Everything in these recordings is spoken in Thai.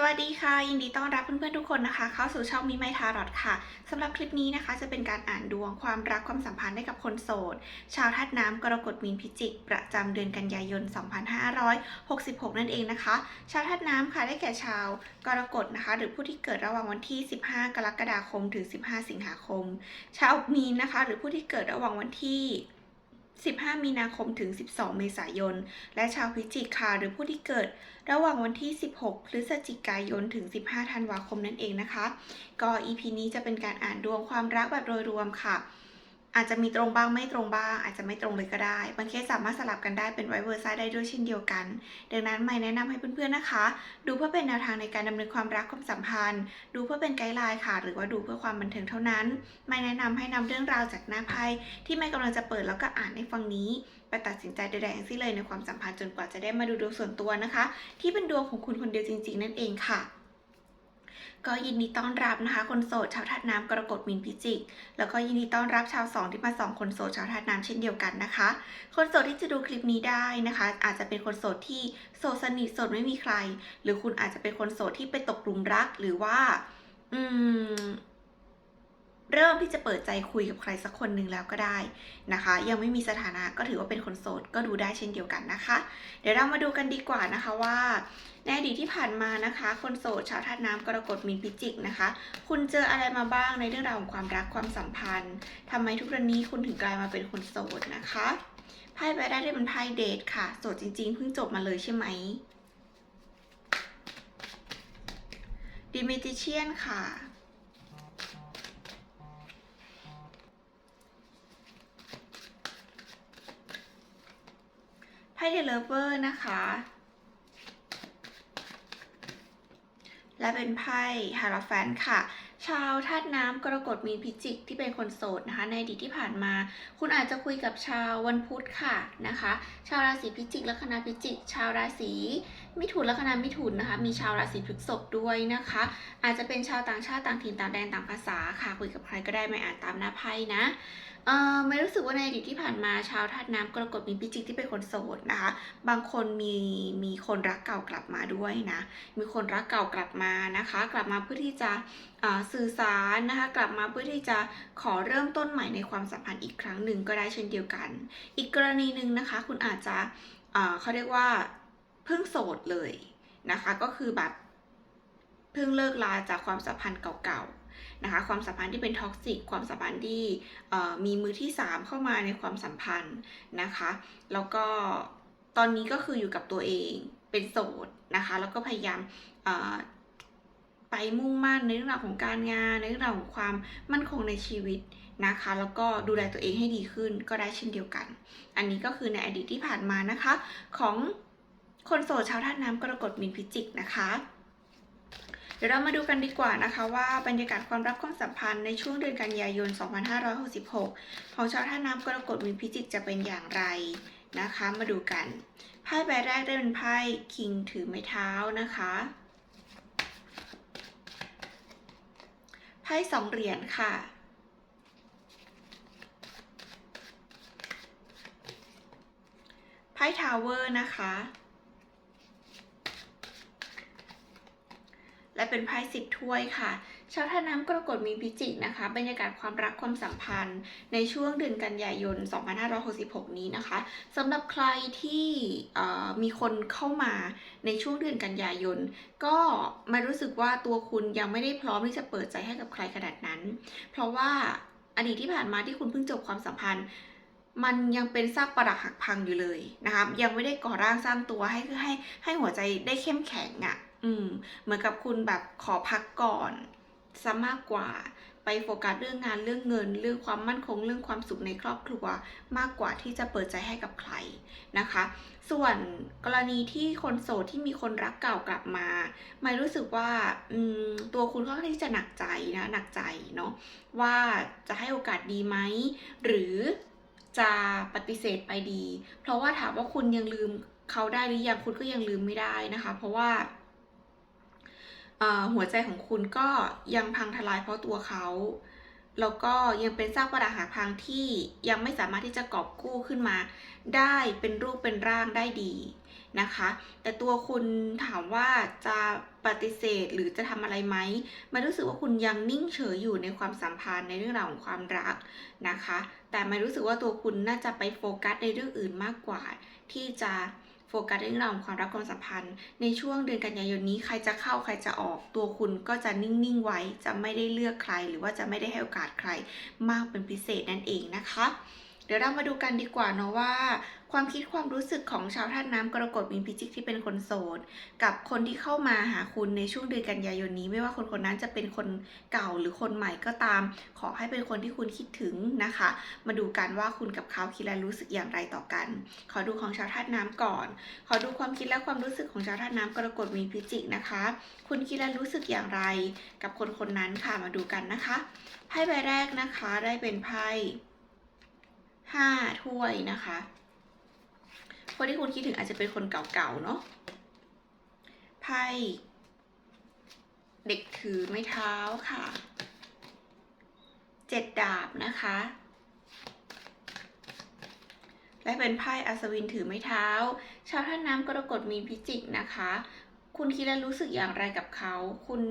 สวัสดีค่ะ ยินดีต้อนรับเพื่อนๆทุกคนนะคะ เข้าสู่ช่องมิไมทารอดค่ะสำหรับคลิปนี้นะคะ จะเป็นการอ่านดวงความรักความสัมพันธ์ให้กับคนโสด ชาวธาตุน้ำกรกฎมีนพิจิก ประจำเดือนกันยายน 2566 นั่นเองนะคะ ชาวธาตุน้ำค่ะได้แก่ชาวกรกฎนะคะ หรือผู้ที่เกิดระหว่างวันที่ 15 กรกฎาคมถึง 15 สิงหาคม ชาวมีนนะคะ หรือผู้ที่เกิดระหว่างวันที่ 15 มีนาคมถึง 12 เมษายน และชาวพิจิกค่ะหรือผู้ที่เกิด ระหว่างวันที่ 16 พฤศจิกายนถึง 15 ธันวาคมนั่นเองนะคะ ก็ EP นี้จะเป็นการอ่านดวงความรักแบบโดยรวมค่ะ อาจจะมีตรงบ้างไม่ตรงบ้าง อาจจะไม่ตรงเลยก็ได้ บางเคสสามารถสลับกันได้เป็นไวเวอร์ซ่าได้ด้วยเช่นเดียวกัน ดังนั้นไม่แนะนำให้เพื่อนๆนะคะ ดูเพื่อเป็นแนวทางในการดำเนินความรักความสัมพันธ์ ดูเพื่อเป็นไกด์ไลน์ค่ะ หรือว่าดูเพื่อความบันเทิงเท่านั้น ไม่แนะนำให้นำเรื่องราวจากหน้าไพ่ที่ไม่กำลังจะเปิดแล้วก็อ่านในฟังนี้ไปตัดสินใจใดๆทั้งสิ้นเลยในความสัมพันธ์จนกว่าจะได้มาดูดวงส่วนตัวนะคะ ที่เป็นดวงของคุณคนเดียวจริง ๆ นั่นเองค่ะ ก็ยินดีต้อนรับนะคะคนโสดชาวธาตุน้ำกรกฎมีนพิจิก แล้วก็ยินดีต้อนรับชาวสองที่มาสองคนโสดชาวธาตุน้ำเช่นเดียวกันนะคะ คนโสดที่จะดูคลิปนี้ได้นะคะ อาจจะเป็นคนโสดที่โสดสนิทโสดไม่มีใคร หรือคุณอาจจะเป็นคนโสดที่ไปตกหลุมรักหรือว่า อืม เริ่มที่จะเปิดใจคุยกับใครสักคนหนึ่งแล้วก็ได้นะคะ ยังไม่มีสถานะก็ถือว่าเป็นคนโสดก็ดูได้เช่นเดียวกันนะคะ เดี๋ยวเรามาดูกันดีกว่านะคะว่า ในอดีตที่ผ่านมานะคะ คนโสดชาวธาตุน้ำกรกฎมีนพิจิกนะคะ คุณเจออะไรมาบ้างในเรื่องราวของความรักความสัมพันธ์ทำไมทุกวันนี้คุณถึงกลายมาเป็นคนโสดนะคะไพ่ใบแรกได้เป็นไพ่เดทค่ะโสดจริงๆเพิ่งจบมาเลยใช่ไหมดิเมจิเชียนค่ะ ไพ่เดลเวอร์นะคะ และเป็นไพ่ฮาราแฟนค่ะ ชาวธาตุน้ำกรกฎมีนพิจิกที่เป็นคนโสดนะคะ ในอดีตที่ผ่านมา คุณอาจจะคุยกับชาววันพุธค่ะนะคะ ชาวราศีพิจิกลัคนาพิจิก ชาวราศีมิถุนลัคนามิถุนนะคะ มีชาวราศีพฤษภด้วยนะคะ อาจจะเป็นชาวต่างชาติต่างถิ่นต่างแดนต่างภาษาค่ะ คุยกับใครก็ได้ไม่อ่านตามหน้าไพ่นะ เอ่อไม่รู้สึกว่าในอดีตที่ผ่านมาชาวธาตุน้ำกรกฎมีพิจิกที่เป็นคนโสดนะคะ บางคนมีมีคนรักเก่ากลับมาด้วยนะ มีคนรักเก่ากลับมานะคะ กลับมาเพื่อที่จะสื่อสารนะคะ กลับมาเพื่อที่จะขอเริ่มต้นใหม่ในความสัมพันธ์อีกครั้งหนึ่งก็ได้เช่นเดียวกัน อีกกรณีหนึ่งนะคะ คุณอาจจะเขาเรียกว่าเพิ่งโสดเลยนะคะ ก็คือแบบเพิ่งเลิกลาจากความสัมพันธ์เก่าๆ นะคะความสัมพันธ์ที่เป็นท็อกซิกความสัมพันธ์ที่มีมือที่สามเข้ามาในความสัมพันธ์นะคะแล้วก็ตอนนี้ก็คืออยู่กับตัวเองเป็นโสดนะคะแล้วก็พยายามไปมุ่งมั่นในเรื่องราวของการงานในเรื่องราวของความมั่นคงในชีวิตนะคะ แล้วก็ดูแลตัวเองให้ดีขึ้นก็ได้เช่นเดียวกัน อันนี้ก็คือในอดีตที่ผ่านมานะคะ ของคนโสดชาวธาตุน้ำกรกฎมีนพิจิกนะคะ เดี๋ยวเรามาดูกันดีกว่านะคะ ว่าบรรยากาศความรักความสัมพันธ์ในช่วงเดือนกันยายน 2566 ของชาวท่าน้ำกรกฎมีพิจิกจะเป็นอย่างไรนะคะ มาดูกัน ไพ่ใบแรกได้เป็นไพ่คิงถือไม้เท้านะคะไพ่สองเหรียญค่ะไพ่ทาวเวอร์นะคะ และเป็นไพ่สิบถ้วยค่ะ ชาวท่าน้ำกรกฎมีพิจิกนะคะ บรรยากาศความรักความสัมพันธ์ ในช่วงเดือนกันยายน 2566 นี้นะคะสำหรับใครที่มีคนเข้ามาในช่วงเดือนกันยายน ก็ม่รู้สึกว่าตัวคุณยังไม่ได้พร้อมที่จะเปิดใจให้กับใครขนาดนั้น เพราะว่าอดีตที่ผ่านมาที่คุณเพิ่งจบความสัมพันธ์ มันยังเป็นซากปรักหักพังอยู่เลยนะคะยังไม่ได้ก่อร่างสร้างตัวให้ให้ให้หัวใจได้เข้มแข็งอะ่ะ อืม เหมือนกับคุณแบบขอพักก่อนซะมากกว่าไปโฟกัสเรื่องงานเรื่องเงิน เรื่องความมั่นคงเรื่องความสุขในครอบครัว มากกว่าที่จะเปิดใจให้กับใครนะคะ ส่วนกรณีที่คนโสดที่มีคนรักเก่ากลับมาไม่รู้สึกว่าตัวคุณค่อนข้างที่จะหนักใจนะหนักใจเนาะว่าจะให้โอกาสดีไหมหรือ จะปฏิเสธไปดี เพราะว่าถามว่าคุณยังลืมเขาได้หรือยังคุณก็ยังลืมไม่ได้นะคะ เพราะว่าหัวใจของคุณก็ยังพังทลายเพราะตัวเขา แล้วก็ยังเป็นซากปรักหักพังที่ยังไม่สามารถที่จะกอบกู้ขึ้นมา ได้เป็นรูปเป็นร่างได้ดี นะคะ แต่ตัวคุณถามว่าจะปฏิเสธหรือจะทำอะไรไหมไม่รู้สึกว่าคุณยังนิ่งเฉยอยู่ในความสัมพันธ์ในเรื่องราวของความรักนะคะ แต่ไม่รู้สึกว่าตัวคุณน่าจะไปโฟกัสในเรื่องอื่นมากกว่า ที่จะโฟกัสในเรื่องราวของความรักความสัมพันธ์ ในช่วงเดือนกันยายนนี้ใครจะเข้าใครจะออกตัวคุณก็จะนิ่งๆไว้จะไม่ได้เลือกใคร หรือว่าจะไม่ได้ให้โอกาสใครมากเป็นพิเศษนั่นเองนะคะ เดี๋ยวเรามาดูกันดีกว่าเนาะว่า ความคิดความรู้สึกของชาวธาตุน้ำกรกฎมีนพิจิกที่เป็นคนโสด กับคนที่เข้ามาหาคุณในช่วงเดือนกันยายนนี้ ไม่ว่าคนคนนั้นจะเป็นคนเก่าหรือคนใหม่ก็ตาม ขอให้เป็นคนที่คุณคิดถึงนะคะ มาดูกันว่าคุณกับเขาคิดและรู้สึกอย่างไรต่อกัน ขอดูของชาวธาตุน้ำก่อน ขอดูความคิดและความรู้สึกของชาวธาตุน้ำกรกฎมีนพิจิกนะคะ คุณคิดและรู้สึกอย่างไร กับคนคนนั้นค่ะมาดูกันนะคะไพ่ใบแรกนะคะได้เป็นไพ่ห้าถ้วยนะคะ คนที่คุณคิดถึงอาจจะเป็นคนเก่าๆเนาะไพ่เด็กถือไม้เท้าค่ะเจ็ดดาบนะคะ และเป็นไพ่อัศวินถือไม้เท้า ชาวท่านน้ำกรกฎมีพิจิกนะคะ คุณคิดและรู้สึกอย่างไรกับเขา คุณ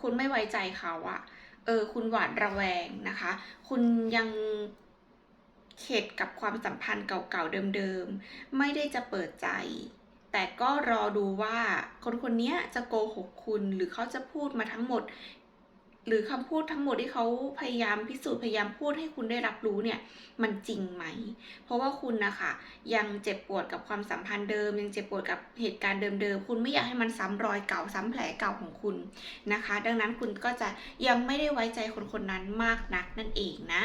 คุณไม่ไว้ใจเขาอะเออ คุณหวาดระแวงนะคะ คุณยัง เข็ดกับความสัมพันธ์เก่าๆเดิมๆ ไม่ได้จะเปิดใจ แต่ก็รอดูว่าคนคนนี้จะโกหกคุณหรือเขาจะพูดมาทั้งหมด หรือคำพูดทั้งหมดที่เขาพยายามพิสูจน์พยายามพูดให้คุณได้รับรู้เนี่ย มันจริงไหม เพราะว่าคุณนะคะยังเจ็บปวดกับความสัมพันธ์เดิม ยังเจ็บปวดกับเหตุการณ์เดิมๆ คุณไม่อยากให้มันซ้ำรอยเก่าซ้ำแผลเก่าของคุณนะคะ ดังนั้นคุณก็จะยังไม่ได้ไว้ใจคนคนนั้นมากนักนั่นเองนะ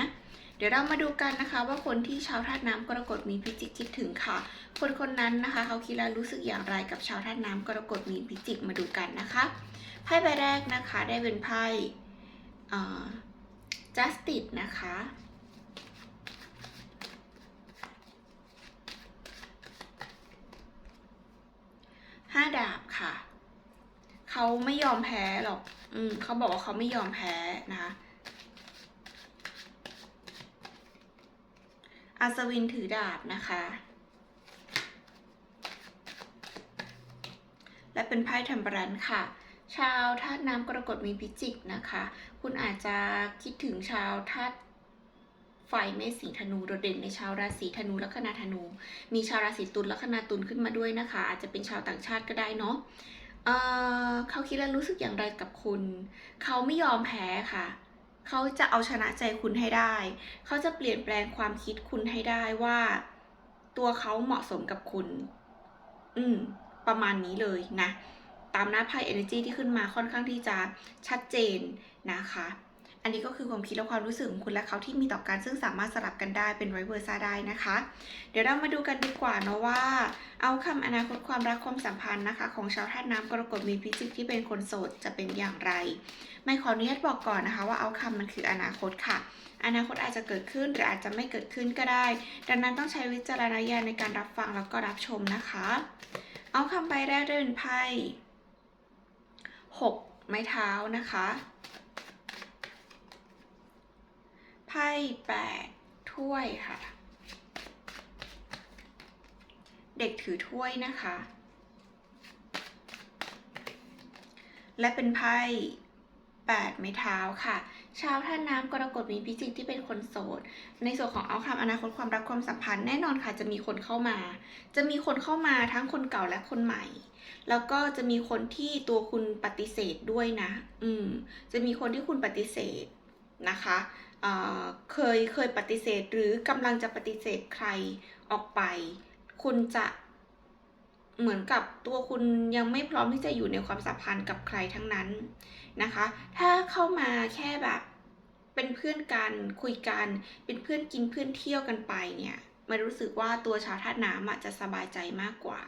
เดี๋ยวเรามาดูกันนะคะ ว่าคนที่ชาวธาตุน้ำกรกฎมีพิจิกคิดถึงค่ะ คนคนนั้นนะคะเขาคิดและรู้สึกอย่างไรกับชาวธาตุน้ำกรกฎมีพิจิกมาดูกันนะคะไพ่ใบแรกนะคะได้เป็นไพ่ justice นะคะห้าดาบค่ะ เขาไม่ยอมแพ้หรอก อืมเขาบอกว่าเขาไม่ยอมแพ้นะคะ อัศวินถือดาบนะคะ และเป็นไพ่เทมรันค่ะ ชาวธาตุน้ำกรกฎมีพิจิกนะคะ คุณอาจจะคิดถึงชาวธาตุไฟเมษสีธนูโดดเด่นในชาวราศีธนูลัคนาธนู มีชาวราศีตุลลัคนาตุลขึ้นมาด้วยนะคะ อาจจะเป็นชาวต่างชาติก็ได้เนาะเเขาคิดและรู้สึกอย่างไรกับคุณ เขาไม่ยอมแพ้ค่ะ เขาจะเอาชนะใจคุณให้ได้ เขาจะเปลี่ยนแปลงความคิดคุณให้ได้ว่า ตัวเขาเหมาะสมกับคุณ อืม ประมาณนี้เลยนะ ตามหน้าไพ่ energy ที่ขึ้นมาค่อนข้างที่จะชัดเจนนะคะ อันนี้ก็คือความคิดและความรู้สึกของคุณและเขาที่มีต่อกันซึ่งสามารถสลับกันได้เป็นไวเวอร์ซ่าได้นะคะ เดี๋ยวเรามาดูกันดีกว่าเนาะว่าเอาคำอนาคตความรักความสัมพันธ์นะคะ ของชาวธาตุน้ำกรกฎมีพิจิกที่เป็นคนโสดจะเป็นอย่างไร ไม่ขออนุญาตบอกก่อนนะคะ ว่าเอาคำมันคืออนาคตค่ะอนาคตอาจจะเกิดขึ้นหรืออาจจะไม่เกิดขึ้นก็ได้ ดังนั้นต้องใช้วิจารณญาณในการรับฟังแล้วก็รับชมนะคะ เอาคำใบแรกได้เป็นไพ่หกไม้เท้านะคะ ไพ่แปดถ้วยค่ะ เด็กถือถ้วยนะคะ และเป็นไพ่แปดไม้เท้าค่ะ ชาวท่าน้ำกรกฎมีพิจิกที่เป็นคนโสด ในส่วนของเอาคำอนาคตความรักความสัมพันธ์แน่นอนค่ะ จะมีคนเข้ามา จะมีคนเข้ามาทั้งคนเก่าและคนใหม่ แล้วก็จะมีคนที่ตัวคุณปฏิเสธด้วยนะ อืม จะมีคนที่คุณปฏิเสธนะคะ เคยเคยปฏิเสธหรือกำลังจะปฏิเสธใครออกไป คุณจะเหมือนกับตัวคุณยังไม่พร้อมที่จะอยู่ในความสัมพันธ์กับใครทั้งนั้นนะคะ ถ้าเข้ามาแค่แบบเป็นเพื่อนกันคุยกันเป็นเพื่อนกินเพื่อนเที่ยวกันไปเนี่ยมันรู้สึกว่าตัวชาวธาตุน้ำจะสบายใจมากกว่า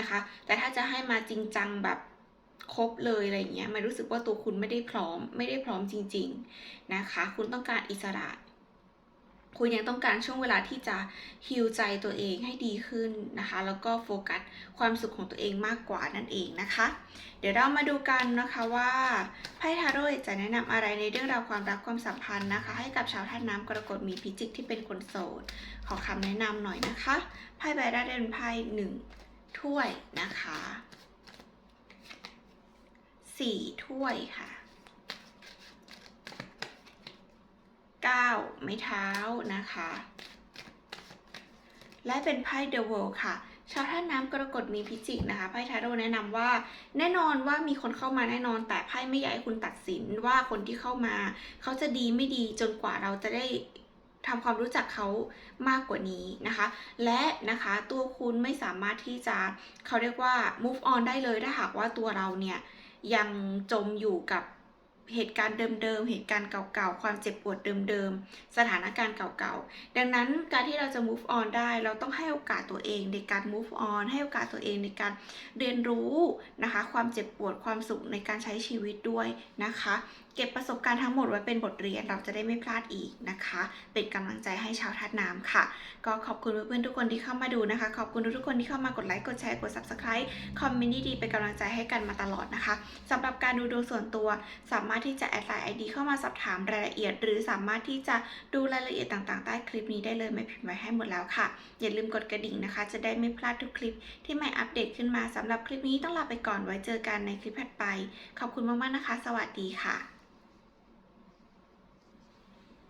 นะคะ แต่ถ้าจะให้มาจริงจังแบบ ครบเลยอะไรเงี้ยมันรู้สึกว่าตัวคุณไม่ได้พร้อม ไม่ได้พร้อมจริง ๆนะคะ คุณต้องการอิสระ คุณยังต้องการช่วงเวลาที่จะฮิวใจตัวเองให้ดีขึ้นนะคะ แล้วก็โฟกัสความสุขของตัวเองมากกว่านั่นเองนะคะ เดี๋ยวเรามาดูกันนะคะว่าไพ่ทาโร่จะแนะนำอะไรในเรื่องราวความรักความสัมพันธ์นะคะ ให้กับชาวท่าตุน้ำกรกฎมีพิจิกที่เป็นคนโสดขอคำแนะนำหน่อยนะคะไพ่ใบแรกเป็นไพ่หนึ่งถ้วยนะคะ สี่ถ้วยค่ะเก้าไม้เท้านะคะ และเป็นไพ่เดอะเวิลด์ค่ะชาวท่าน้ำกรกฎมีพิจิกนะคะไพ่ทาโร่แนะนำว่า แน่นอนว่ามีคนเข้ามาแน่นอน แต่ไพ่ไม่อยากให้คุณตัดสินว่าคนที่เข้ามา เขาจะดีไม่ดีจนกว่าเราจะได้ทำความรู้จักเขามากกว่านี้นะคะ และนะคะตัวคุณไม่สามารถที่จะเขาเรียกว่า move on ได้เลยถ้าหากว่าตัวเราเนี่ย ยังจมอยู่กับเหตุการณ์เดิมๆ เหตุการณ์เก่าๆ ความเจ็บปวดเดิมๆ สถานการณ์เก่าๆ ดังนั้นการที่เราจะ move on ได้ เราต้องให้โอกาสตัวเองในการ move on ให้โอกาสตัวเองในการเรียนรู้นะคะ ความเจ็บปวด ความสุขในการใช้ชีวิตด้วยนะคะ เก็บประสบการณ์ทั้งหมดไว้เป็นบทเรียนเราจะได้ไม่พลาดอีกนะคะ เป็นกำลังใจให้ชาวทัดน้ำค่ะ ก็ขอบคุณเพื่อนๆทุกคนที่เข้ามาดูนะคะ ขอบคุณทุกคนที่เข้ามากดไลค์กดแชร์กด subscribe คอมเมนต์ดีๆเป็นกำลังใจให้กันมาตลอดนะคะสำหรับการดูดวงส่วนตัวสามารถที่จะแอดไลน์ ID เข้ามาสอบถามรายละเอียด หรือสามารถที่จะดูรายละเอียดต่างๆ ใต้คลิปนี้ได้เลยไม่พิมพ์ไว้ให้หมดแล้วค่ะ อย่าลืมกดกระดิ่งนะคะ จะได้ไม่พลาดทุกคลิปที่ใหม่อัปเดตขึ้นมาสำหรับคลิปนี้ต้องลาไปก่อนไว้เจอกันในคลิปถัดไป ขอบคุณมากๆนะคะ สวัสดีค่ะ